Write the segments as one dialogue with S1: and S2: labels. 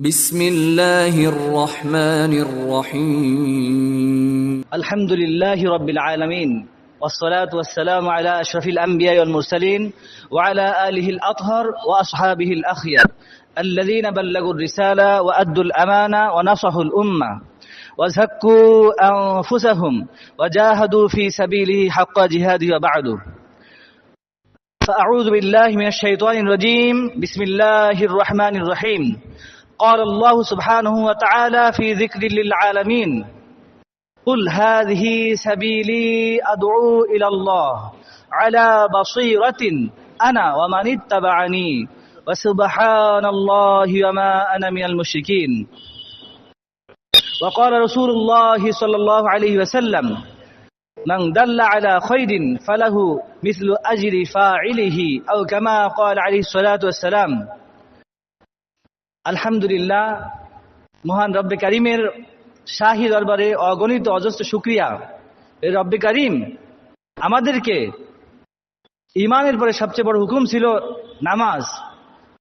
S1: بسم الله الرحمن الرحيم.
S2: الحمد لله رب العالمين والصلاة والسلام على أشرف الأنبياء والمرسلين وعلى آله الأطهر وأصحابه الأخير الذين بلغوا الرسالة وأدوا الأمانة ونصحوا الأمة وزكوا أنفسهم وجاهدوا في سبيله حق جهاده وبعده. فأعوذ بالله من الشيطان الرجيم. بسم الله الرحمن الرحيم. قال الله سبحانه وتعالى في ذكر للعالمين قل هذه سبيلي أدعو إلى الله على بصيرة أنا ومن اتبعني وسبحان الله وما أنا من المشركين. وقال رسول الله صلى الله عليه وسلم من دل على خير فله مثل أجر فاعله أو كما قال عليه الصلاة والسلام. আলহামদুলিল্লাহ মহান রব্বে করিমের শাহী দরবারে অগণিত অজস্র শুক্রিয়া। এই রব্বে করিম আমাদেরকে ইমানের পরে সবচেয়ে বড় হুকুম ছিল নামাজ।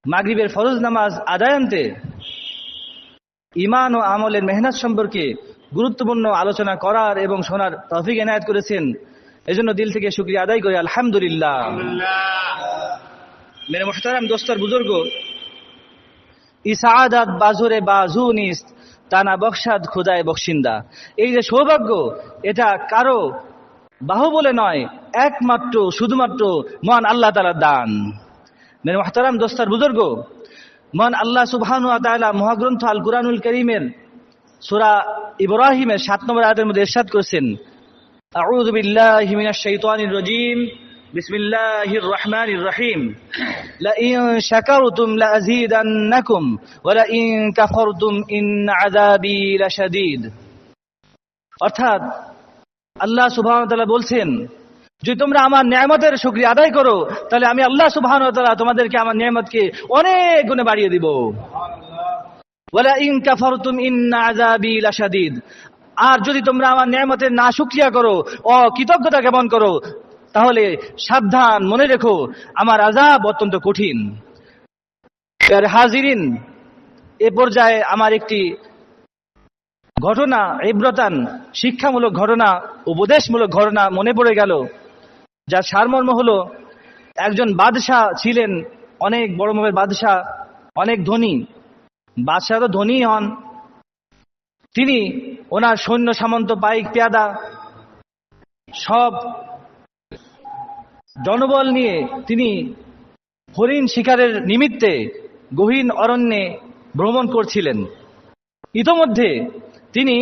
S2: মাগরিবের ফরজ নামাজ আদায়ান্তে ইমান ও আমলের মেহনত সম্পর্কে গুরুত্বপূর্ণ আলোচনা করার এবং শোনার তফিক এনায়ত করেছেন। এজন্য দিল থেকে শুক্রিয়া আদায় করি আলহামদুলিল্লাহ। মেরে মোহতারাম দোস্তর বুজুর্গ ইসাদাত বাজুরে বাজু নিস্ত তানা বকশাদ খুদায় বকশিন্দা। এই যে সৌভাগ্য, এটা কারও বাহুবলে নয়, একমাত্র, শুধুমাত্র মহান আল্লাহ তালার দান। মেরে মহতারাম, দোস্তার বুজুর্গ, মহান আল্লাহ সুবহানু তাআলা মহাগ্রন্থ আল কুরআনুল করিমের সূরা ইব্রাহিমের সাত নম্বর আয়াতের মধ্যে ইরশাদ করেছেন, আউযু বিল্লাহি মিনাশ শাইতানির রাজীম বিসমিল্লাহির রহমানির রহিম। লাইন শাকারতুম লাযীদান্নাকুম ওয়া লাইন কাফারতুম ইন আযাবি লাশাদীদ। অর্থাৎ আল্লাহ সুবহানাহু বলছেন, যদি তোমরা আমার নিয়ামতের শুক্রিয়া আদায় করো, তাহলে আমি আল্লাহ সুবহানাহু তোমাদেরকে আমার নিয়ামতকে অনেক গুণে বাড়িয়ে দিব। ইন ইন আর যদি তোমরা আমার নিয়ামতের না শুক্রিয়া করো, অকৃতজ্ঞতা জ্ঞাপন করো সাবধান মনে রেখো, আমার আজাব অত্যন্ত কঠিন। হাজিরিন, এ পর্যায়ে আমার একটি ঘটনা, ইব্রতান, শিক্ষামূলক ঘটনা, উপদেশমূলক ঘটনা মনে পড়ে গেল, যার সারমর্ম হলো, একজন বাদশাহ ছিলেন অনেক বড় মাপের বাদশাহ, অনেক ধনী। বাদশাহ তো ধনী হন। তিনি ওনার সৈন্য সামন্ত পাইক, পেয়াদা, সব জনবল নিয়ে তিনি হরিণ শিকারের নিমিত্তে গহীন অরণ্যে ভ্রমণ করছিলেন। ইতোমধ্যে তিনি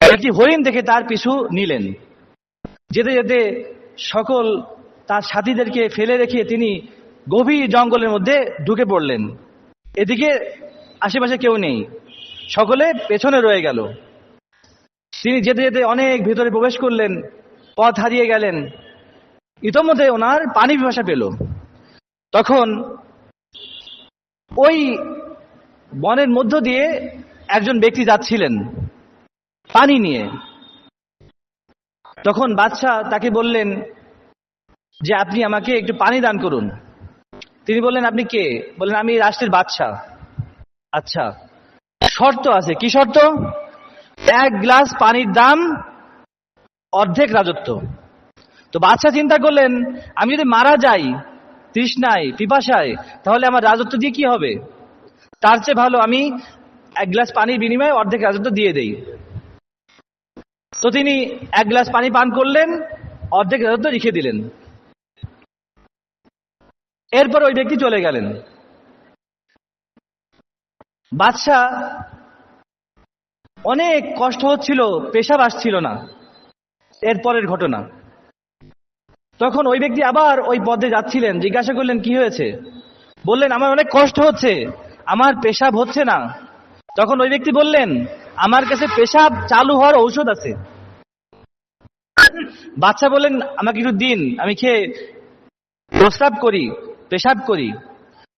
S2: একটি হরিণ দেখে তার পিছু নিলেন। যেতে যেতে সকল তার সাথীদেরকে ফেলে রেখে তিনি গভীর জঙ্গলের মধ্যে ঢুকে পড়লেন। এদিকে আশেপাশে কেউ নেই। সকলে পেছনে রয়ে গেল। তিনি যেতে যেতে অনেক ভিতরে প্রবেশ করলেন, পথ হারিয়ে গেলেন। ইতোমধ্যে ওনার পানি পিপাসা পেল। তখন ওই বনের মধ্য দিয়ে একজন ব্যক্তি যাচ্ছিলেন পানি নিয়ে। তখন বাদশাহ তাকে বললেন যে, আপনি আমাকে একটু পানি দান করুন। তিনি বললেন, আপনি কে? বললেন, আমি রাষ্ট্রের বাদশাহ। আচ্ছা শর্ত আছে। কি শর্ত? এক গ্লাস পানির দাম অর্ধেক রাজত্ব। তো বাদশাহ চিন্তা করলেন, আমি যদি মারা যাই, তৃষ্ণায়, পিপাসায়, তাহলে আমার রাজত্ব দিয়ে কি হবে? তার চেয়ে ভালো আমি এক গ্লাস পানির বিনিময়ে অর্ধেক রাজত্ব দিয়ে দেই। তো তিনি এক গ্লাস পানি পান করলেন, অর্ধেক রাজত্ব রেখে দিলেন। এরপর ওই ব্যক্তি চলে গেলেন। বাদশাহ অনেক কষ্ট হচ্ছিল, পেশাব আসছিল না। এরপরের ঘটনা। তখন ওই ব্যক্তি আবার ওই পদে যাচ্ছিলেন, জিজ্ঞাসা করলেন, কি হয়েছে? বললেন, আমার অনেক কষ্ট হচ্ছে, আমার পেশাব হচ্ছে না। তখন ওই ব্যক্তি বললেন, আমার কাছে পেশাব চালু হওয়ার ঔষধ আছে। বাচ্চা বললেন, আমাকে একটু দিন, আমি খেয়ে প্রস্রাব করি, পেশাব করি।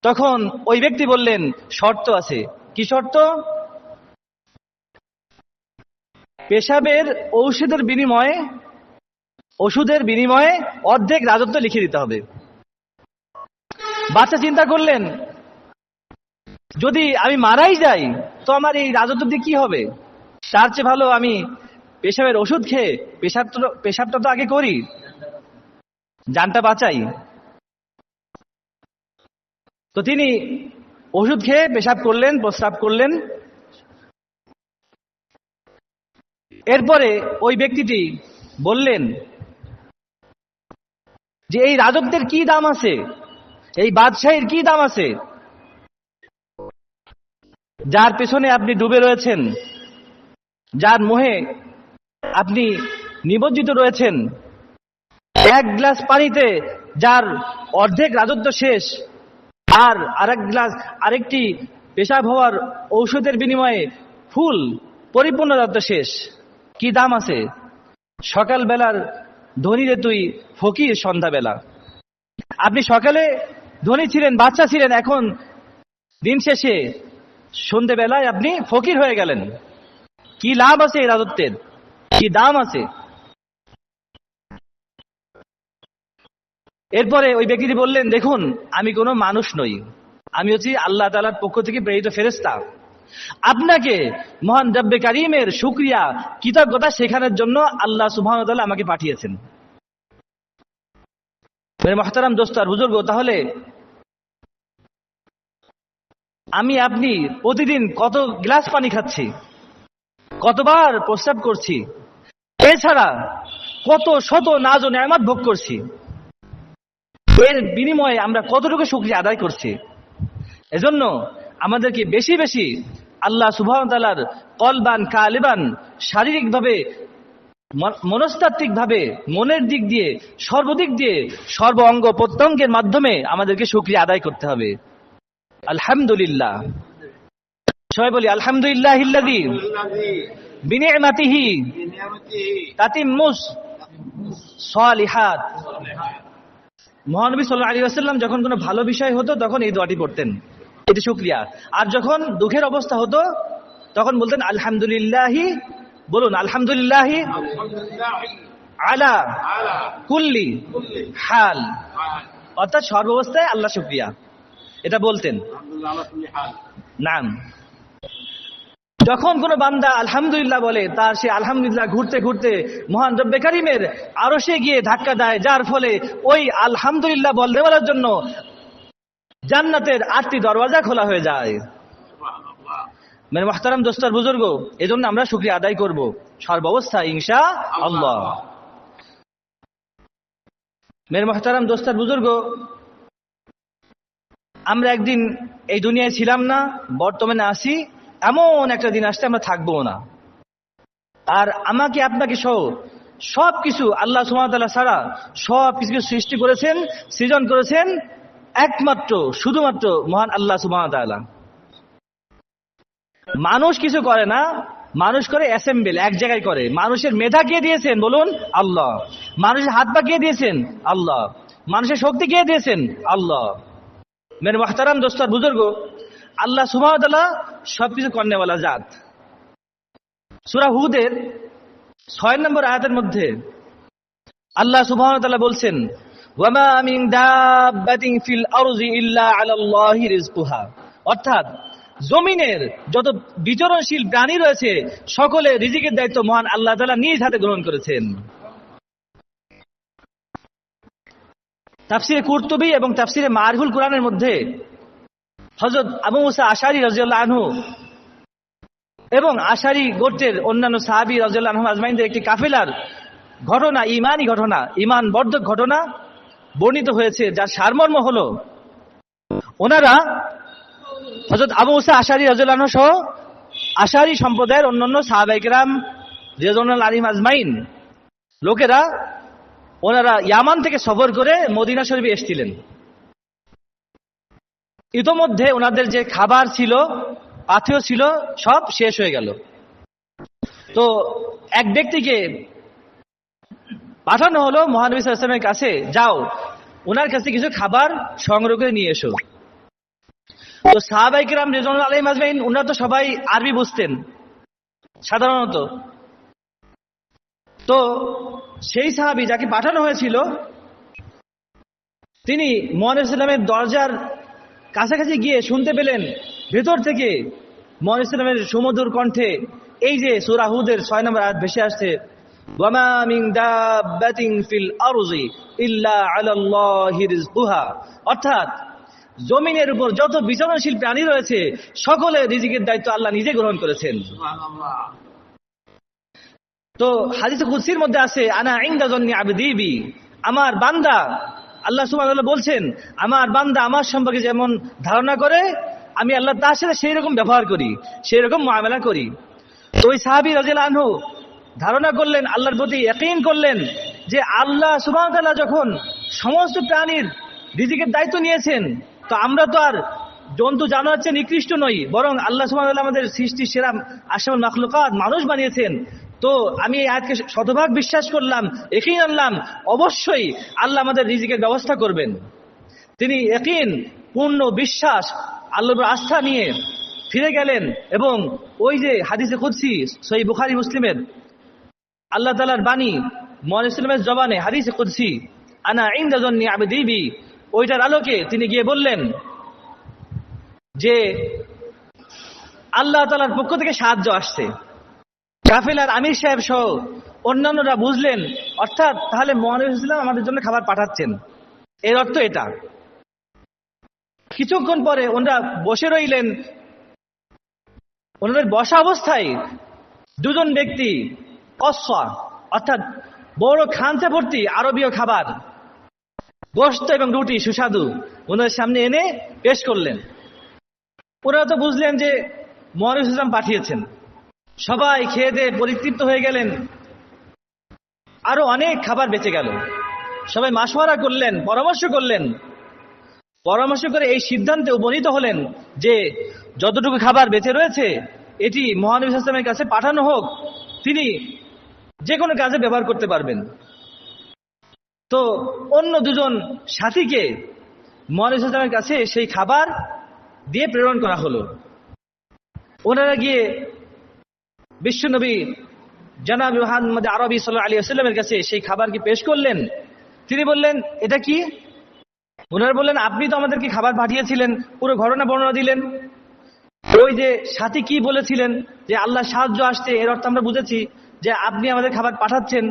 S2: তখন ওই ব্যক্তি বললেন, শর্ত আছে। কি শর্ত? পেশাবের ঔষধের বিনিময়ে ওষুধের বিনিময়ে অর্ধেক রাজত্ব লিখে দিতে হবে। বাচ্চা চিন্তা করলেন, যদি আমি মারাই যাই, তো আমার এই রাজত্ব দিয়ে কি হবে? তার চেয়ে ভালো আমি পেশাবের ওষুধ খেয়ে পেশাব পেশাবটা তো আগে করি। জানটা বাঁচাই। তো তিনি ওষুধ খেয়ে পেশাব করলেন, প্রস্রাব করলেন। এরপরে ওই ব্যক্তিটি বললেন যে এই রাজত্বের কি দাম আছে? এই বাদশাহীর কি দাম আছে? যার পেছনে আপনি ডুবে রয়েছেন, যার মোহে আপনি নিবজ্জিত রয়েছেন, এক গ্লাস পানিতে যার অর্ধেক রাজত্ব শেষ, আর আরেক গ্লাস, আরেকটি পেশাব হওয়ার ঔষধের বিনিময়ে ফুল পরিপূর্ণ রাজত্ব শেষ। কি দাম আছে? সকালবেলার ধনীরে তুই ফকির সন্ধ্যাবেলা। আপনি সকালে ধনী ছিলেন, বাচ্চা ছিলেন, এখন দিন শেষে সন্ধেবেলায় আপনি ফকির হয়ে গেলেন। কি লাভ আছে এই রাজত্বের কি দাম আছে? এরপরে ওই ব্যক্তিটি বললেন, দেখুন, আমি কোনো মানুষ নই। আমি হচ্ছি আল্লাহ তালার পক্ষ থেকে প্রেরিত ফেরেস্তা আপনাকে মহান রব্বে কারিমের শুক্রিয়া, কৃতজ্ঞতা শেখানোর জন্য আল্লাহ সুবহান আমাকে পাঠিয়েছেন। মহতারাম দোস্তার বুজুর্গ, তাহলে আমি আপনি প্রতিদিন কত গ্লাস পানি খাচ্ছি? কতবার প্রস্রাব করছি? এছাড়া কত শত নাজ ও নেয়ামত ভোগ করছি? এর বিনিময়ে আমরা কতটুকু শুক্রিয়া আদায় করছি? এজন্য আমাদেরকে বেশি বেশি আল্লাহ সুবাহতালার কলবান, কালিবান, শারীরিকভাবে মনস্তাত্ত্বিকভাবে, মনের দিক দিয়ে, সর্বদিক দিয়ে, সর্ব অঙ্গ প্রত্যঙ্গের মাধ্যমে আমাদেরকে সুক্রিয়া আদায় করতে হবে। আলহামদুলিল্লাহ। সবাই বলি, আলহামদুলিল্লাহ
S3: বিনিয়মাতিহি
S2: তাতিমুস সালিহাত। মহানবী সাল্লাহ আলী আসাল্লাম যখন কোনো ভালো বিষয় হতো, তখন এই দোয়াটি পড়তেন। এটি শুক্রিয়া। আর যখন দুঃখের অবস্থা হতো, তখন বলতেন, আলহামদুলিল্লাহি। বলুন, আলহামদুলিল্লাহি আলা কুল্লি হাল। অর্থাৎ সর্বাবস্থায় আল্লাহ শুক্রিয়া। এটা বলতেন। নাম। যখন কোনো বান্দা আলহামদুলিল্লাহ বলে, তার সে আলহামদুলিল্লাহ ঘুরতে ঘুরতে মহান রব্বে কারিমের আরও সে গিয়ে ধাক্কা দেয়, যার ফলে ওই আলহামদুলিল্লাহ বল দেওয়ার জন্য জান্নাতের আটটি দরওয়াজা খোলা হয়ে যায়। মানে মাহতারাম দোস্তার বুজুর্গ এই জন্য আমরা শুক্রিয়া আদায় করব। সর্বাবস্থা ইংসা আল্লাহ। মের মাহতারাম দোস্তার বুজুর্গ আমরা একদিন এই দুনিয়ায় ছিলাম না বর্তমানে আসি এমন একটা দিন আসতে আমরা থাকব না। আর আমাকে আপনাকে সহ সব কিছু আল্লাহ সুমাতাল্লাহ ছাড়া সব কিছু সৃষ্টি করেছেন সৃজন করেছেন একমাত্র, শুধুমাত্র মহান আল্লাহ সুমাতাল্লাহ মানুষ কিছু করে না, মানুষ করে অ্যাসেম্বল, এক জায়গায় করে। মানুষের মেধা কে দিয়েছেন বলুন? আল্লাহ। মানুষের হাত পা কে দিয়েছেন? আল্লাহ। মানুষের শক্তি কে দিয়েছেন? আল্লাহ। মেরে মাহতারাম দোস্তার বুজুর্গ, আল্লাহ সুমাতাল্লাহ সবকিছু কর্নেওয়ালা জাত। সুরা হুদের ছয় নম্বর আয়াতের মধ্যে আল্লাহ সুবহানাহু বলছেন অর্থাৎ, জমিনের যত বিচরণশীল প্রাণী রয়েছে সকলে রিজিকের দায়িত্ব মহান আল্লাহ তালা নিজ হাতে গ্রহণ করেছেন। তাফসিরে কুরতুবি এবং তাফসিরে মারহুল কোরআনের মধ্যে হযরত আবু মুসা আশারি রাদিয়াল্লাহু আনহু এবং আশারি গোত্রের অন্যান্য সাহাবি রাজিয়াল্লাহ আনহু আজমাইনদের একটি কাফেলার ঘটনা ইমানই ঘটনা ইমান বর্ধক ঘটনা বর্ণিত হয়েছে, যার সারমর্ম হলো, ওনারা হজরত আবু মুসা আশারি আনহু সহ আশারি সম্প্রদায়ের অন্যান্য সাহাবাইকরাম রেজনাল আলিম আজমাইন, লোকেরা ওনারা ইয়ামান থেকে সফর করে মদিনা শরীফে এসছিলেন। ইতোমধ্যে ওনাদের যে খাবার ছিল, পাথেয় ছিল, সব শেষ হয়ে গেল। তো এক ব্যক্তিকে পাঠানো হলো মহানবী সাল্লামের কাছে। যাও ওনার কাছে কিছু খাবার সংগ্রহ করে নিয়ে এসো। তো সাহাবাইকেরাম রেজন আলহিম আজমাইন ওনারা তো সবাই আরবি বুঝতেন, সাধারণত। তো সেই সাহাবি যাকে পাঠানো হয়েছিল, তিনি সাল্লামের দরজার কাছাকাছি গিয়ে শুনতে পেলেন, ভেতর থেকে মহান ইসলামের কণ্ঠে। এই যে সুরাহুদের ছয় নম্বর আয়াত ভেসে আসছে অর্থাৎ, জমিনের উপর যত বিচরণশীল প্রাণী রয়েছে, সকলের রিজিকের দায়িত্ব আল্লাহ নিজে গ্রহণ করেছেন। তো হাদিস কুদসির মধ্যে আছে, আনা ইনদা জন্নি আবদিবি। আমার বান্দা, আল্লাহ সুবহানাহু বলছেন, আমার বান্দা আমার সম্পর্কে যেমন ধারণা করে, আমি আল্লাহ তার সাথে সেই রকম ব্যবহার করি সেই রকম মুআমালা করি। তো ওই সাহাবী রাদিয়াল্লাহু আনহু ধারণা করলেন, আল্লাহর প্রতি ইয়াকিন করলেন যে আল্লাহ ওয়া যখন সমস্ত প্রাণীর রিজিকের দায়িত্ব নিয়েছেন, তো আমরা তো আর জন্তু, জানোয়ার চেয়ে নিকৃষ্ট নই, বরং আল্লাহ তাআলা আমাদের সৃষ্টি সেরা আশরাফুল মাখলুকাত মানুষ বানিয়েছেন। তো আমি এই আয়াতকে শতভাগ বিশ্বাস করলাম একই আনলাম, অবশ্যই আল্লাহ আমাদের রিজিকের ব্যবস্থা করবেন। তিনি একইন পূর্ণ বিশ্বাস, আল্লাহর আস্থা নিয়ে ফিরে গেলেন এবং ওই যে হাদিসে খুদসি সই বুখারি মুসলিমের আল্লাহ তালার বাণী মহান ইসলামের জবানে, হাদিসে খুদসি আনা ইন্দাজন্নি আবেদিবি ওইটার আলোকে তিনি গিয়ে বললেন যে আল্লাহ তালার পক্ষ থেকে সাহায্য আসছে। কাফেলার আমির সাহেব সহ অন্যান্যরা বুঝলেন, অর্থাৎ তাহলে মহানবী ইসলাম আমাদের জন্য খাবার পাঠাচ্ছেন। এর অর্থ এটা। কিছুক্ষণ পরে ওনারা বসে রইলেন। ওনাদের বসা অবস্থায় দুজন ব্যক্তি কসা অর্থাৎ বড় খাঞ্চা ভর্তি আরবীয় খাবার। গোস্ত এবং রুটি সুস্বাদু। ওনাদের সামনে এনে পেশ করলেন। ওনারা তো বুঝলেন যে ইসলাম পাঠিয়েছেন। সবাই খেয়ে দিয়ে পরিতৃপ্ত হয়ে গেলেন। আরও অনেক খাবার বেঁচে গেল। সবাই মাসওয়ারা করলেন, পরামর্শ করলেন। পরামর্শ করে এই সিদ্ধান্তে উপনীত হলেন যে যতটুকু খাবার বেঁচে রয়েছে, এটি মহানবী হাসলামের কাছে পাঠানো হোক। তিনি যে কোনো কাজে ব্যবহার করতে পারবেন। তো অন্য দুজন সাথীকে হাসলামের কাছে সেই খাবার দিয়ে প্রেরণ করা হলো। ওনারা গিয়ে বিশ্বনবী জানাব মোহাম্মদ আরবি সাল্লাহ আলী আসাল্লামের কাছে সেই খাবারকে পেশ করলেন? তিনি বললেন, এটা কি? ওনারা বললেন, আপনি তো আমাদেরকে খাবার পাঠিয়েছিলেন, পুরো ঘটনা বর্ণনা দিলেন। ওই যে সাথী কি বলেছিলেন যে, আল্লাহ সাহায্য আসছে, এর অর্থ আমরা বুঝেছি। যে আপনি আমাদের খাবার পাঠাচ্ছেন।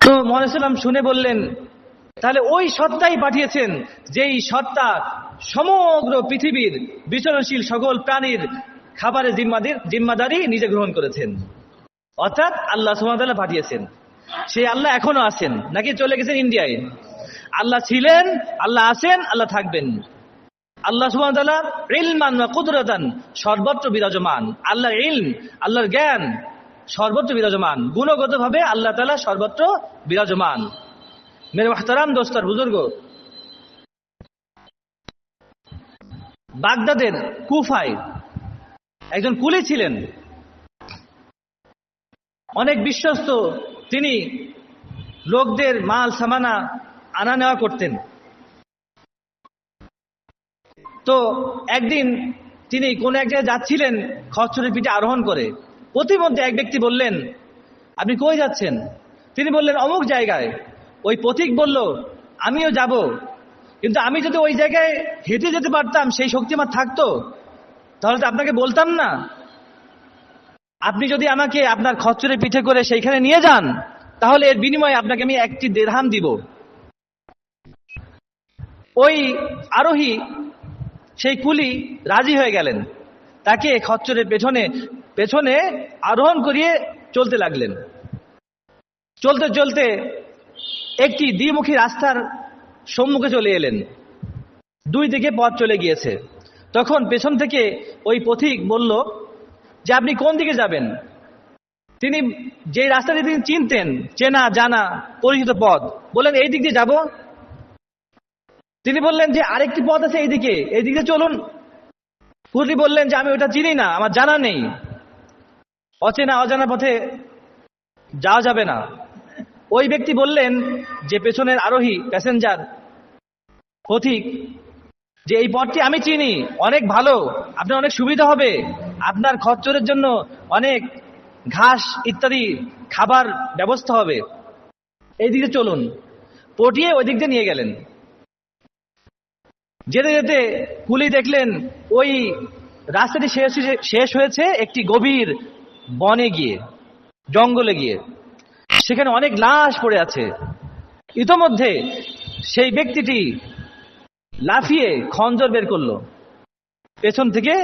S2: তো মহাসাল্লাম শুনে বললেন, তাহলে ওই সত্তাই পাঠিয়েছেন, যেই সত্তা সমগ্র পৃথিবীর বিচরণশীল সকল প্রাণীর খাবারের জিম্মাদির জিম্মাদারি নিজে গ্রহণ করেছেন। অর্থাৎ আল্লাহ সুমাতাল্লাহ পাঠিয়েছেন। সেই আল্লাহ এখনও আছেন, নাকি চলে গেছেন ইন্ডিয়ায়? আল্লাহ ছিলেন, আল্লাহ আছেন, আল্লাহ থাকবেন। আল্লাহ সুমাতাল্লাহ ইলমান বা কুদরতান সর্বত্র বিরাজমান। আল্লাহ ইলম, আল্লাহর জ্ঞান সর্বত্র বিরাজমান। গুণগতভাবে আল্লাহ তালা সর্বত্র বিরাজমান। মেরে মাহতারাম দোস্তর বুজুর্গ, বাগদাদের কুফায় একজন কুলি ছিলেন। অনেক বিশ্বস্ত তিনি লোকদের মাল সামানা আনা নেওয়া করতেন। তো একদিন তিনি কোন এক জায়গায় যাচ্ছিলেন খচ্চরের পিঠে আরোহণ করে। প্রতিমধ্যে এক ব্যক্তি বললেন, আপনি কই যাচ্ছেন? তিনি বললেন, অমুক জায়গায়। ওই পথিক বলল, আমিও যাব, কিন্তু আমি যদি ওই জায়গায় হেঁটে যেতে পারতাম, সেই শক্তি আমার থাকতো। তাহলে তো আপনাকে বলতাম না। আপনি যদি আমাকে আপনার খচ্চরে পিঠে করে সেইখানে নিয়ে যান, তাহলে এর বিনিময়ে আপনাকে আমি একটি দেড়হাম দিব। ওই আরোহী সেই কুলি রাজি হয়ে গেলেন। তাকে খচ্চরের পেছনে পেছনে আরোহণ করিয়ে চলতে লাগলেন। চলতে চলতে একটি দ্বিমুখী রাস্তার সম্মুখে চলে এলেন। দুই দিকে পথ চলে গিয়েছে। তখন পেছন থেকে ওই পথিক বলল, যে আপনি কোন দিকে যাবেন? তিনি, যে রাস্তাটি তিনি চিনতেন, চেনা, জানা, পরিচিত পথ, বললেন, এই দিক দিয়ে যাব। তিনি বললেন যে আরেকটি পথ আছে এইদিকে এই দিকে চলুন। কুলি বললেন যে আমি ওটা চিনি না, আমার জানা নেই। অচেনা অজানা পথে যাওয়া যাবে না। ওই ব্যক্তি বললেন যে পেছনের আরোহী, প্যাসেঞ্জার, পথিক, যে এই পথটি আমি চিনি, অনেক ভালো, আপনার অনেক সুবিধা হবে, আপনার খচ্চরের জন্য অনেক ঘাস ইত্যাদি খাবার ব্যবস্থা হবে। এই দিকে চলুন। পটিয়ে ওই দিক দিয়ে নিয়ে গেলেন। যেতে যেতে কুলি দেখলেন ওই রাস্তাটি শেষ শেষ হয়েছে একটি গভীর বনে গিয়ে, জঙ্গলে গিয়ে। সেখানে অনেক লাশ পড়ে আছে। ইতোমধ্যে সেই ব্যক্তিটি লাফিয়ে খঞ্জর বের করল। পেছন থেকে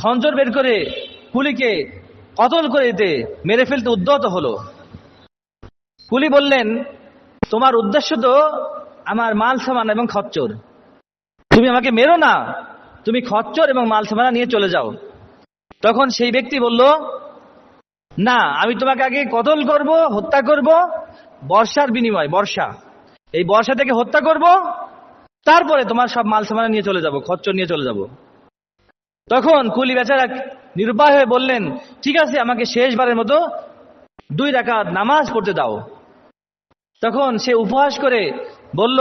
S2: খঞ্জর বের করে কুলিকে কতল করে দিতে মেরে ফেলতে উদ্যত হলো। কুলি বললেন, তোমার উদ্দেশ্য তো আমার মাল, সামান এবং খচ্চর। তুমি আমাকে মেরো না। তুমি খচ্চর এবং মাল সামানা নিয়ে চলে যাও। তখন সেই ব্যক্তি বলল, না, আমি তোমাকে আগে কতল করব, হত্যা করব? বর্ষার বিনিময়, বর্ষা। এই বর্ষা থেকে হত্যা করব, তারপরে তোমার সব মাল সামানা নিয়ে চলে যাব, খচ্চর নিয়ে চলে যাব। তখন কুলি বেচারা নিরুপায় হয়ে বললেন, ঠিক আছে, আমাকে শেষবারের মতো দুই রাকাত নামাজ পড়তে দাও। তখন সে উপহাস করে বলল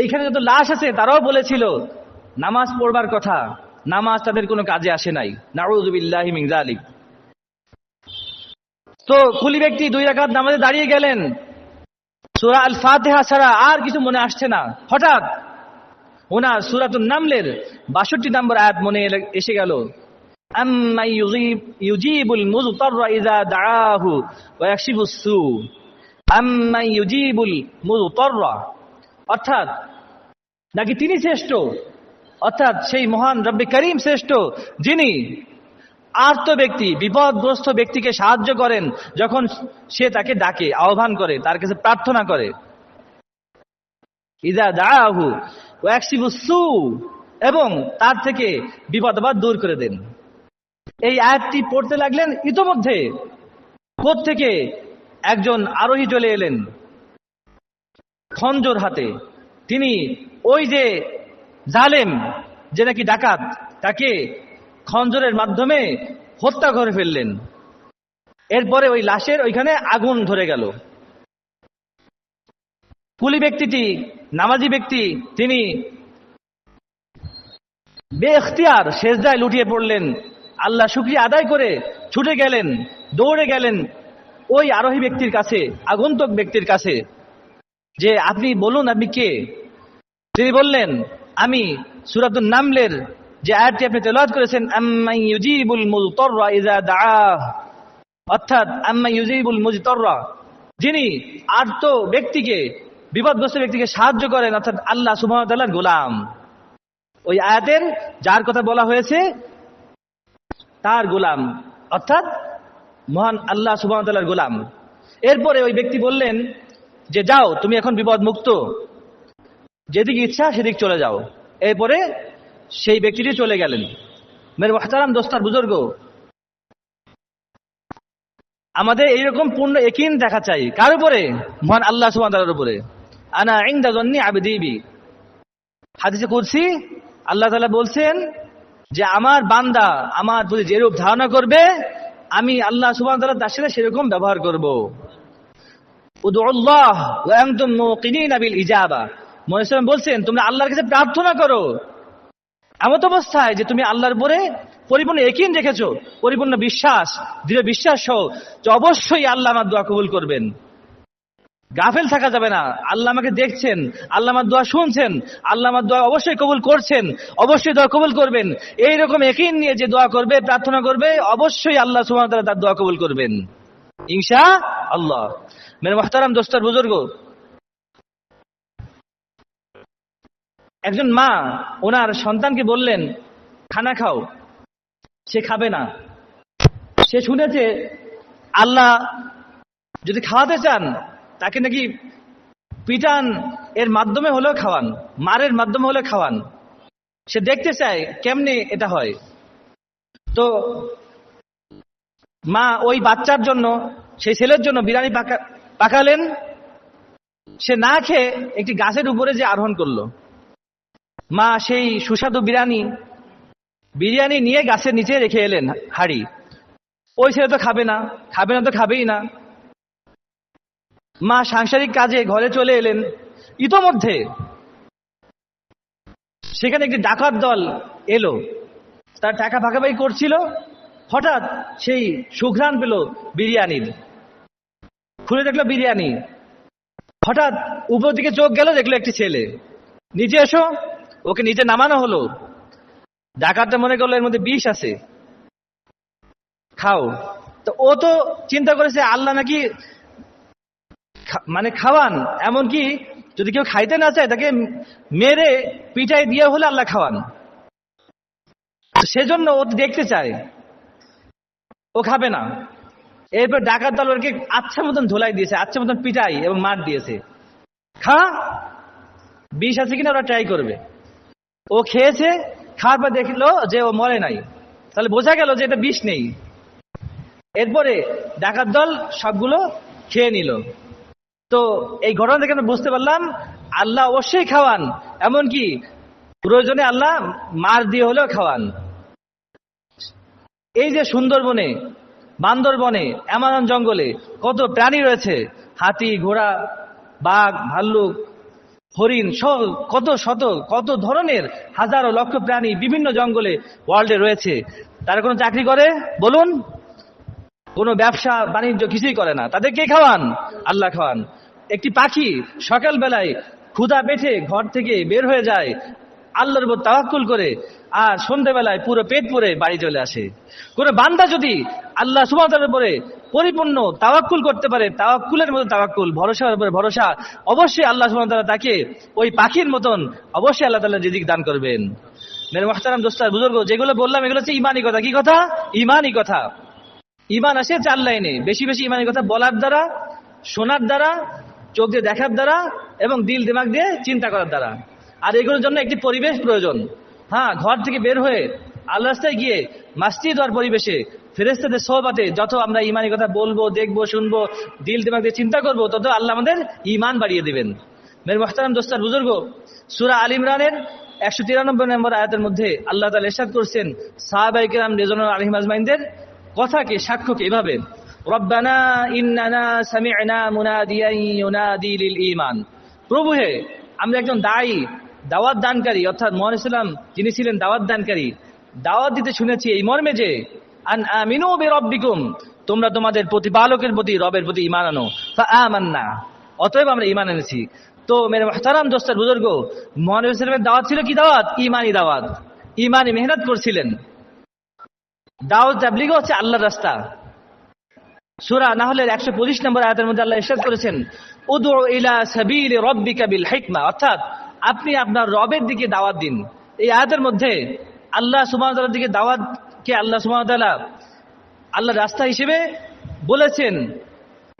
S2: এইখানে যত লাশ আছে, তারাও বলেছিল, নামাজ পড়বার কথা। নামাজ তাদের কোনো কাজে আসে নাই। নাউজুবিল্লাহি মিন যালিক। তো কুলি ব্যক্তি দুই রাকাত নামাজে দাঁড়িয়ে গেলেন। সুরা আল ফাতিহা ছাড়া আর কিছু মনে আসছে না। হঠাৎ ওনার সূরাতুন নামলের 62 নম্বর আয়াত মনে এসে গেল। ইউজিবুল ইউজিবুল অর্থাৎ, নাকি তিনি শ্রেষ্ঠ? অর্থাৎ সেই মহান রব্বি করিম শ্রেষ্ঠ, যিনি আর্ত ব্যক্তি, বিপদগ্রস্ত ব্যক্তিকে সাহায্য করেন যখন সে তাকে ডাকে, আহ্বান করে, তার কাছে প্রার্থনা করে। ইদা দাহু ওয়াকসিবুসু এবং তার থেকে বিপদ আবার দূর করে দেন। এই আয়াতটি পড়তে লাগলেন ইতোমধ্যে। কোথ থেকে একজন আরোহী চলে এলেন। খঞ্জর হাতে। তিনি ওই যে জালেম, যে নাকি ডাকাত, তাকে খঞ্জরের মাধ্যমে হত্যা করে ফেললেন। এরপরে ওই লাশের ওইখানে আগুন ধরে গেল। কুলি ব্যক্তিটি, নামাজি ব্যক্তি, তিনি বে এখতিয়ার শেষদায় লুটিয়ে পড়লেন। আল্লাহ শুক্রিয়া আদায় করে ছুটে গেলেন, দৌড়ে গেলেন ওই আরোহী ব্যক্তির কাছে, আগন্তুক ব্যক্তির কাছে। যে আপনি বলুন আপনি কে? তিনি বললেন, আমি সুরাতুল নামলের যে আয়াতটি আপনি তেলাওয়াত করেছেন ইউজিবুল অর্থাৎ আম্মাই ইউজিবুল মুজতাররা, যিনি আর্ত ব্যক্তিকে, বিপদগ্রস্ত ব্যক্তিকে সাহায্য করেন, অর্থাৎ আল্লাহ সুবহানাহু গোলাম। ওই আয়াতের যার কথা বলা হয়েছে, তার গোলাম, অর্থাৎ মহান আল্লাহ সুবহানাহু গোলাম। এরপরে ওই ব্যক্তি বললেন যে যাও, তুমি এখন বিপদ মুক্ত যেদিকে ইচ্ছা, সেদিক চলে যাও। এরপরে সেই ব্যক্তিটি চলে গেলেন। মেরে মহতারাম দোস্তার বুজুর্গ। আমাদের এইরকম পূর্ণ একিন দেখা চাই। কার উপরে? মহান আল্লাহ সুবহানাহু উপরে। আনা ইনদা জন্নি আবদিবি। হাদিসে করছি আল্লাহ তালা বলছেন যে, আমার বান্দা আমার প্রতি যেরূপ ধারণা করবে, আমি আল্লাহ তাআলা তার সাথে সেরকম ব্যবহার করব। ইজাবা। বলছেন, তোমরা আল্লাহর কাছে প্রার্থনা করো। এমত অবস্থায় যে তুমি আল্লাহর উপরে পরিপূর্ণ একিন রেখেছো, পরিপূর্ণ বিশ্বাস, দৃঢ় বিশ্বাস সহ যে অবশ্যই আল্লাহ আমার দোয়া কবুল করবেন। গাফেল থাকা যাবে না। আল্লাহ আমাকে দেখছেন, আল্লাহ আমার দোয়া শুনছেন, আল্লাহ আমার দোয়া অবশ্যই কবুল করছেন, অবশ্যই দোয়া কবুল করবেন। এইরকম একিন নিয়ে যে দোয়া করবে, প্রার্থনা করবে, অবশ্যই আল্লাহ তাআলা তার দোয়া কবুল করবেন। ইনশা আল্লাহ। মেরে মহতারাম দোস্তার বুজুর্গ একজন মা ওনার সন্তানকে বললেন খানা খাও সে খাবে না সে শুনেছে আল্লাহ যদি খাওয়াতে চান তাকে নাকি পিটান এর মাধ্যমে হলেও খাওয়ান মারের মাধ্যমে হলেও খাওয়ান সে দেখতে চায় কেমনে এটা হয় তো মা ওই বাচ্চার জন্য সেই ছেলের জন্য বিরিয়ানি পাকা পাকালেন। সে না খেয়ে একটি গাছের উপরে যে আরোহণ করল। মা সেই সুস্বাদু বিরিয়ানি বিরিয়ানি নিয়ে গাছের নিচে রেখে এলেন হাড়ি। ওই ছেলে তো খাবে না খাবে না তো খাবেই না। মা সাংসারিক কাজে ঘরে চলে এলেন ইতোমধ্যে। সেখানে একটি ডাকাত দল এলো। তার টাকা ভাগাভাগি করছিল। হঠাৎ সেই সুঘ্রাণ পেল বিরিয়ানির। খুলে দেখল বিরিয়ানি। হঠাৎ উপর দিকে চোখ গেল, দেখল একটি ছেলে। নিচে এসো, ওকে নিচে নামানো হলো। ডাকাতটা মনে করল এর মধ্যে বিষ আছে। খাও। তো ও তো চিন্তা করেছে আল্লাহ নাকি মানে খাওয়ান, এমনকি যদি কেউ খাইতে না চায়, তাকে মেরে পিটাই দিয়ে হলে আল্লাহ খাওয়ান। সেজন্য ও দেখতে চায়। ও খাবে না। এরপর ডাকাত দল ওকে আচ্ছা মতন ধোলাই দিয়েছে আচ্ছা মতন পিটাই এবং মার দিয়েছে। খা! বিষ আছে কিনা ওরা ট্রাই করবে। ও খেয়েছে, খাওয়ার পর দেখল যে ও মরে নাই। তাহলে বোঝা গেল যে এটা বিষ নেই। এরপরে ডাকাত দল সবগুলো খেয়ে নিল। তো এই ঘটনা থেকে আমরা বুঝতে পারলাম, আল্লাহ অবশ্যই খাওয়ান। এমনকি প্রয়োজনে আল্লাহ মার দিয়ে হলেও খাওয়ান। এই যে সুন্দরবনে বান্দরবনে অ্যামাজন জঙ্গলে কত প্রাণী রয়েছে? হাতি, ঘোড়া, বাঘ, ভাল্লুক, হরিণ সব কত শত, কত ধরনের হাজারো লক্ষ প্রাণী বিভিন্ন জঙ্গলে ওয়ার্ল্ডে রয়েছে। তারা কোনো চাকরি করে? বলুন। কোনো ব্যবসা, বাণিজ্য কিছুই করে না। তাদের কে খাওয়ান? আল্লাহ খাওয়ান। একটি পাখি সকালবেলায় ক্ষুধা পেটে ঘর থেকে বের হয়ে যায়। আল্লাহর উপর তাওয়াক্কুল করে আর সন্ধ্যেবেলায় পুরো পেট পরে বাড়ি চলে আসে। কোনো বান্দা যদি আল্লাহ সুমাতার উপরে পরিপূর্ণ তাওয়াক্কুল করতে পারে, তাওয়াক্কুলের মতো তাওয়াক্কুল ভরসার উপরে ভরসা, অবশ্যই আল্লাহ সুমাতারা তাকে ওই পাখির মতন অবশ্যই আল্লাহ তাআলা রিজিক দান করবেন। মেরে মহতারাম দোস্তার বুজুর্গ, যেগুলো বললাম এগুলো হচ্ছে ইমানি কথা। কি কথা? ইমানি কথা। ইমান আসে চার লাইনে। বেশি বেশি ইমানের কথা বলার দ্বারা, শোনার দ্বারা, চোখ দিয়ে দেখার দ্বারা এবং দিল দিমাগ দিয়ে চিন্তা করার দ্বারা। আর এগুলোর জন্য একটি পরিবেশ প্রয়োজন। হ্যাঁ ঘর থেকে বের হয়ে আল্লাহ রাস্তায় গিয়ে মাস্তিদ হওয়ার পরিবেশে ফেরেস্তাদের সহবাতে যত আমরা ইমানি কথা বলব, দেখব, শুনব, দিল দিমাগ দিয়ে চিন্তা করব, তত আল্লাহ আমাদের ইমান বাড়িয়ে দেবেন। মের মোহতারাম দোস্তার বুজুর্গ, সুরা আল ইমরানের একশো তিরানব্বই নম্বর আয়াতের মধ্যে আল্লাহ তালা এরশাদ করছেন সাহাবাই কিরাম রেজন আলহিম আজমাইনদের কথাকে, সাক্ষ্যকে এভাবে, রব্বানা ইন্নানা সামি'না মুনাদিয়ান ইউনাদি লিল ঈমান। প্রভু হে, আমরা একজন দায়ী দাওয়াত দানকারী, অর্থাৎ মোহাম্মদ ইসলাম যিনি ছিলেন দাওয়াত দানকারী, দাওয়াত দিতে শুনেছি এই মর্মে যে, আন আমিনু বিরব্বিকুম তোমরা তোমাদের প্রতিপালকের প্রতি, রবের প্রতি ইমান আনো। ফাআমান্না অতএব আমরা ইমান এনেছি। তো মেরে মুহতারাম দোস্তার বুজুর্গ, মোহাম্মদ ইসলামের দাওয়াত ছিল কি দাওয়াত? ঈমানি দাওয়াত। ঈমানি মেহনত করছিলেন। দাওয়াত তাবলিগ হচ্ছে আল্লাহর রাস্তা। সুরা না হলে একশো পঁচিশ নম্বর আয়াতের মধ্যে আল্লাহ ইরশাদ করেছেন, উদউ ইলা সাবিল রাব্বিকা বিল হিকমা অর্থাৎ আপনি আপনার রবের দিকে দাওয়াত দিন। এই আয়াতের মধ্যে আল্লাহ তাআলার দিকে দাওয়াতকে আল্লাহ ওয়া তাআলা রাস্তা হিসেবে বলেছেন,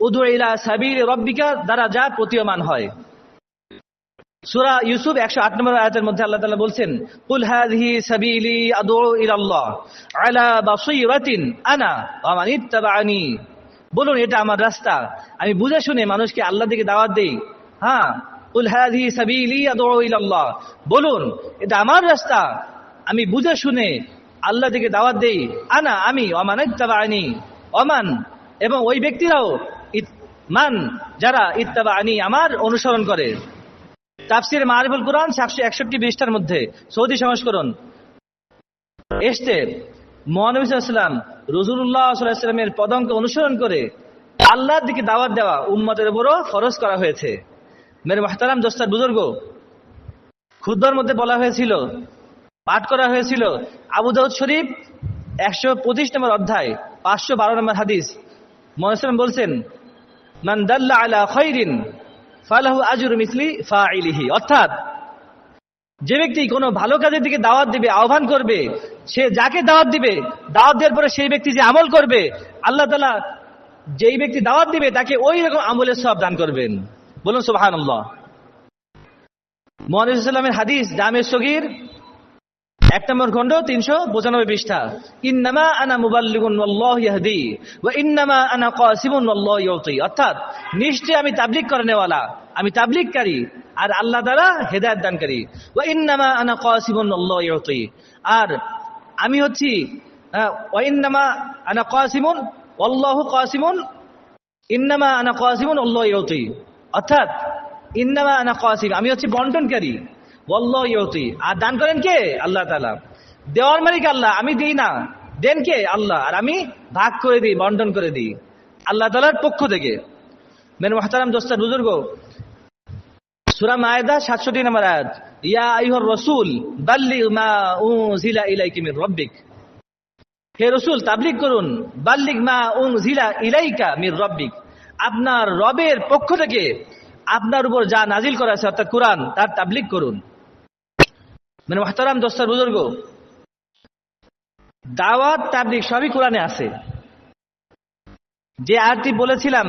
S2: উদউ ইলা সাবিল রাব্বিকা দ্বারা যা প্রতীয়মান হয়। সুরা ইউসুফ 108 নম্বর আয়াতের মধ্যে আল্লাহ তাআলা বলছেন, কুল হাযিহি সাবিলি আদউ ইলাল্লাহ আলা বাসীরাতিন আনা ওয়া মান ইত্তাবাআনি। বলুন, এটা আমার রাস্তা। আমি বুঝে শুনে মানুষকে আল্লাহ দিকে দাওয়াত দেই। হ্যাঁ আদউ বলুন, এটা আমার রাস্তা। আমি বুঝে শুনে আল্লাহ দিকে দাওয়াত দেই। আনা, আমি অমান মান ইত্তাবাআনি, ওমান। এবং ওই ব্যক্তিরাও মান, যারা ইত্তাবাআনি, আমার অনুসরণ করে। তাফসির মারিফুল কোরআন সাতশো একষট্টি পৃষ্ঠার মধ্যে। সৌদি সংস্করণ। এসতে মহানবী সাল্লাম রসুল্লাহ সাল্লামের পদঙ্ক অনুসরণ করে আল্লাহর দিকে দাওয়াত দেওয়া উম্মতের উপরও ফরজ করা হয়েছে। মেরে মাহতারাম দোস্তার বুজুর্গ। খুদ্দর মধ্যে বলা হয়েছিল, পাঠ করা হয়েছিল, আবু দাউদ শরীফ একশো পঁচিশ নম্বর অধ্যায়, পাঁচশো বারো নম্বর হাদিস। মহাসালাম বলছেন, মান আলা খৈরিন ফালাহু আজুর মিসলি ফাইলিহি অর্থাৎ, যে ব্যক্তি কোনো ভালো কাজের দিকে দাওয়াত দিবে, আহ্বান করবে, সে যাকে দাওয়াত দিবে, দাওয়াত দেওয়ার পরে সেই ব্যক্তি যে আমল করবে, আল্লাহ তালা যেই ব্যক্তি দাওয়াত দিবে, তাকে ওই রকম আমলের সব দান করবেন। বলুন সুবাহান মোহাম্মদের হাদিস জামের সগির, এক নম্বর খণ্ড, তিনশো পঁচানব্বই পৃষ্ঠা। ইন্নামা আনা মুবাল্লিগুন, ওয়াল্লাহু ইয়াহদি, ওয়া ইন্নামা আনা কাসিমুন, ওয়াল্লাহু ইউতি। অর্থাৎ নিশ্চয় আমি তাবলীগ করনেওয়ালা, আমি তাবলীগকারী, আর আল্লাহ তাআলা হেদায়েত দানকারী। ওয়া ইন্নামা আনা কাসিমুন, ওয়াল্লাহু ইউতি। আর আমি হচ্ছি ইন্নামা আনা কাসিমুন, ওয়াল্লাহু কাসিমুন, ইন্নামা আনা কাসিমুন ইউতি। অর্থাৎ, ইন্নামা আনা আমি হচ্ছে বন্টনকারী। ওয়াল্লাহ ইউতি। আর দান করেন কে? আল্লাহ তাআলা। দেওয়ার মালিক আল্লাহ, আমি দিই না। দেন কে? আল্লাহ। আর আমি ভাগ করে দিই, বন্টন করে দিই। আল্লাহ তালার পক্ষ থেকে। মেন মহতারাম দোস্তার বুজুর্গ, সূরা মায়েদা 67 নম্বর আয়াত, ইয়া আইহর রসুল বাল্লি মা উনজিলা ইলাইকি মির রব্বিক। হে রসুল, তাবলিগ করুন। বাল্লিগ মা উনজিলা ইলাইকা মির রব্বিক। আপনার রবের পক্ষ থেকে আপনার উপর যা নাজিল করা আছে, অর্থাৎ কোরআন, তার তাবলিগ করুন। মানে মহতারাম দোস্তার বুজুর্গ, দাওয়াত, তাবলিগ সবই কোরআনে আছে। যে আয়াতটি বলেছিলাম,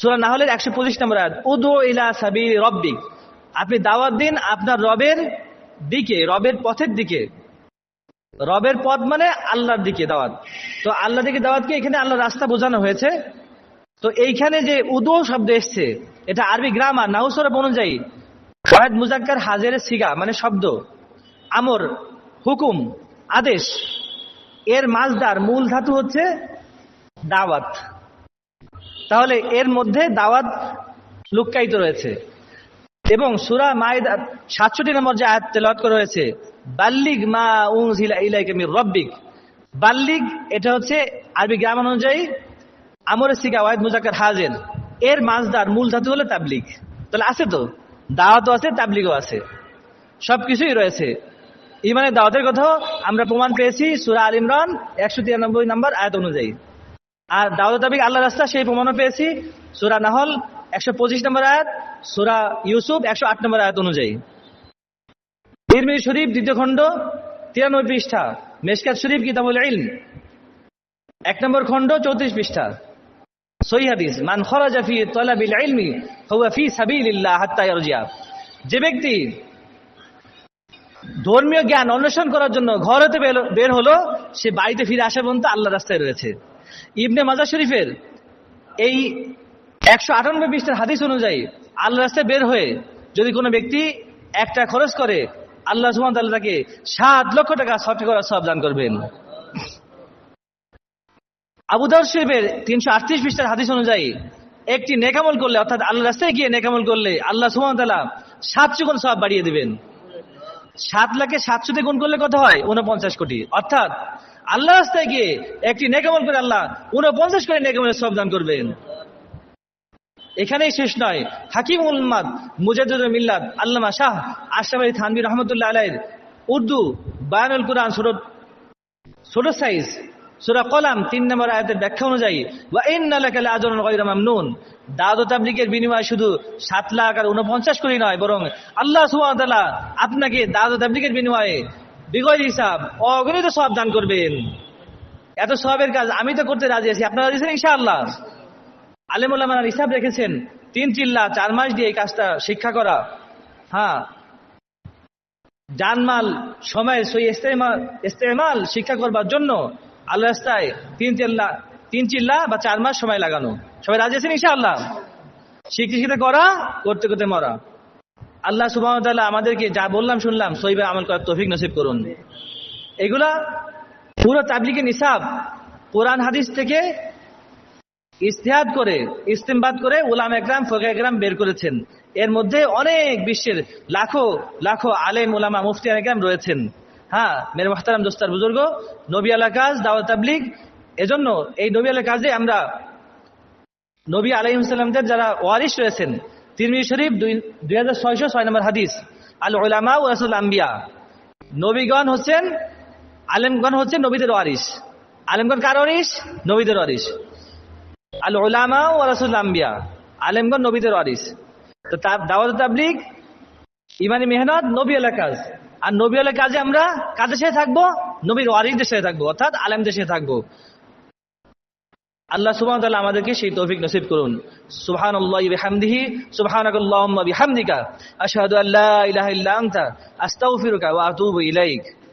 S2: সুরা নাহলের একশো পঁচিশ নম্বর আয়াত উদো ইলা সাবির রব্বিক। আপনি দাওয়াত দিন আপনার রবের দিকে, রবের পথের দিকে। রবের পথ মানে আল্লাহর দিকে দাওয়াত। তো আল্লাহ দিকে দাওয়াতকে এখানে আল্লাহর রাস্তা বোঝানো হয়েছে। তো এইখানে যে উদো শব্দ এসছে, এটা আরবি গ্রামার নাহুসরব অনুযায়ী ওয়াহেদ মুজাক্কার হাজের সিগা মানে শব্দ। আমর, হুকুম, আদেশ। এর মালদার মূল ধাতু হচ্ছে দাওয়াত। তাহলে এর মধ্যে দাওয়াত লুক্কায়িত রয়েছে। এবং সুরা মাইদা সাতষট্টি নম্বর যে আয়াত তেলাওয়াত করা হয়েছে, বাল্লিগ মা উনজিলা ইলাইকা রব্বিক। বাল্লিগ, এটা হচ্ছে আরবি গ্রাম অনুযায়ী আমরে সিকা ওয়াহিদ মুজাক্কার হাজের এর মাছদার মূল ধাতু হলো তাবলিগ। তাহলে আছে তো? দাওয়াতও আছে, তাবলিগও আছে। সব কিছুই রয়েছে। ইমানের দাওয়াতের কথাও আমরা প্রমাণ পেয়েছি সুরা আল ইমরান একশো তিরানব্বই নম্বর আয়াত অনুযায়ী। আর দাউদ তাবিক আল্লাহ রাস্তা, সেই প্রমাণও পেয়েছি সুরা নাহল একশো পঁচিশ নম্বর আয়াত, সুরা ইউসুফ একশো আট নম্বর আয়াত অনুযায়ী। তিরমির শরীফ দ্বিতীয় খণ্ড, তিরানব্বই পৃষ্ঠা, মেশকাত শরীফ কিতাবুল ইলম। এক নম্বর খণ্ড, চৌত্রিশ পৃষ্ঠা। হাদিস, মান ফি যে ব্যক্তি ধর্মীয় জ্ঞান অন্বেষণ করার জন্য ঘর হতে বের- হলো, সে বাড়িতে ফিরে আসা পর্যন্ত আল্লাহ রাস্তায় রয়েছে। ইবনে মাজার শরীফের এই একশো আটানব্বই পৃষ্ঠার হাদিস অনুযায়ী আল্লাহ রাস্তায় বের হয়ে যদি কোনো ব্যক্তি একটা খরচ করে, আল্লাহ সুমান তাকে সাত লক্ষ টাকা সফট করার সব দান করবেন। আবুদার শরীফের তিনশো আটত্রিশ পৃষ্ঠার হাদিস অনুযায়ী একটি নেকামল করলে, অর্থাৎ আল্লাহ রাস্তায় গিয়ে নেকামল করলে আল্লাহ সুমান তাল্লাহ সাতশো গুণ সব বাড়িয়ে দিবেন। সাত লাখে সাতশোতে গুণ করলে কত হয়? উনপঞ্চাশ কোটি। অর্থাৎ আল্লাহ রাস্তায় গিয়ে একটি নেকামল করে আল্লাহ উনপঞ্চাশ কোটি নেকামলের সব দান করবেন। এখানেই শেষ নয়। হাকিম উম্মাদ মুজাদুর মিল্লাদ আল্লামা শাহ আশরাফ আলী থানবী রহমতুল্লাহ আলাইর উর্দু বায়ানুল কোরআন ছোট ছোট সাইজ সুরা কলাম তিন নম্বর আয়াতের ব্যাখ্যা অনুযায়ী ও তাবলীগের বিনিময়ে শুধু সাত লাখ আর উনপঞ্চাশ কোটি নয়, বরং আল্লাহ ওয়া আপনাকে দাওয়াত ও তাবলীগের বিনিময়ে বিগয় হিসাব, অগণিত সব দান করবেন। এত সবের কাজ আমি তো করতে রাজি আছি, আপনারা রাজি আছেন ইনশাআল্লাহ? আলেমুল্লামার হিসাব রেখেছেন, তিন চিল্লা চার মাস দিয়ে এই কাজটা শিক্ষা করা। হ্যাঁ। জানমাল সময় সই ইস্তেমাল শিক্ষা করবার জন্য আল্লাহ রাস্তায় তিন চিল্লা তিন চিল্লা বা চার মাস সময় লাগানো। সবাই রাজি আছেন ইনশাআল্লাহ? শিখতে শিখতে করা, করতে করতে মরা। আল্লাহ সুবাহ আমাদেরকে যা বললাম, শুনলাম সইবে আমল করার তৌফিক নসিব করুন। এগুলা পুরো তাবলিকে নিসাব, কোরআন, হাদিস থেকে ইস্তেহাদ করে, ইস্তেমবাদ করে উলাম একরাম ফোকা একরাম বের করেছেন। এর মধ্যে অনেক বিশ্বের লাখো লাখো আলেম, উলামা, মুফতি একরাম রয়েছেন। হ্যাঁ মেরে মোহতারাম দোস্তার বুজুর্গ, নবী আলা কাজ, দাওয়াত তাবলিগ, এজন্য এই নবী আলা কাজে আমরা নবী আলাইসাল্লামদের যারা ওয়ারিস রয়েছেন তিরমি শরীফ দুই দুই হাজার ছয়শো ছয় নম্বর হাদিস, আল ওলামা ও রাসুল আম্বিয়া। নবীগণ হচ্ছেন, আলেমগণ হচ্ছেন নবীদের ওয়ারিস আলেমগণ কার ওয়ারিস নবীদের ওয়ারিস আল ওলামা ও রাসুল আম্বিয়া। আলেমগণ নবীদের ওয়ারিস তো দাওয়াত তাবলিগ, ইমানি মেহনত নবী আলা কাজ। আর নবী হলে কাজে আমরা কাদের সাথে থাকব? নবীর ওয়ারিসদের সাথে থাকব, অর্থাৎ আলেমদের সাথে থাকব। আল্লাহ সুবহান তাআলা আমাদেরকে সেই তৌফিক নসিব করুন। সুবহানাল্লাহি বিহামদিহি, সুবহানাকাল্লাহুম্মা বিহামদিকা, আশহাদু আল্লা ইলাহা ইল্লা আনতা, আস্তাগফিরুকা ওয়া আতুবু ইলাইক।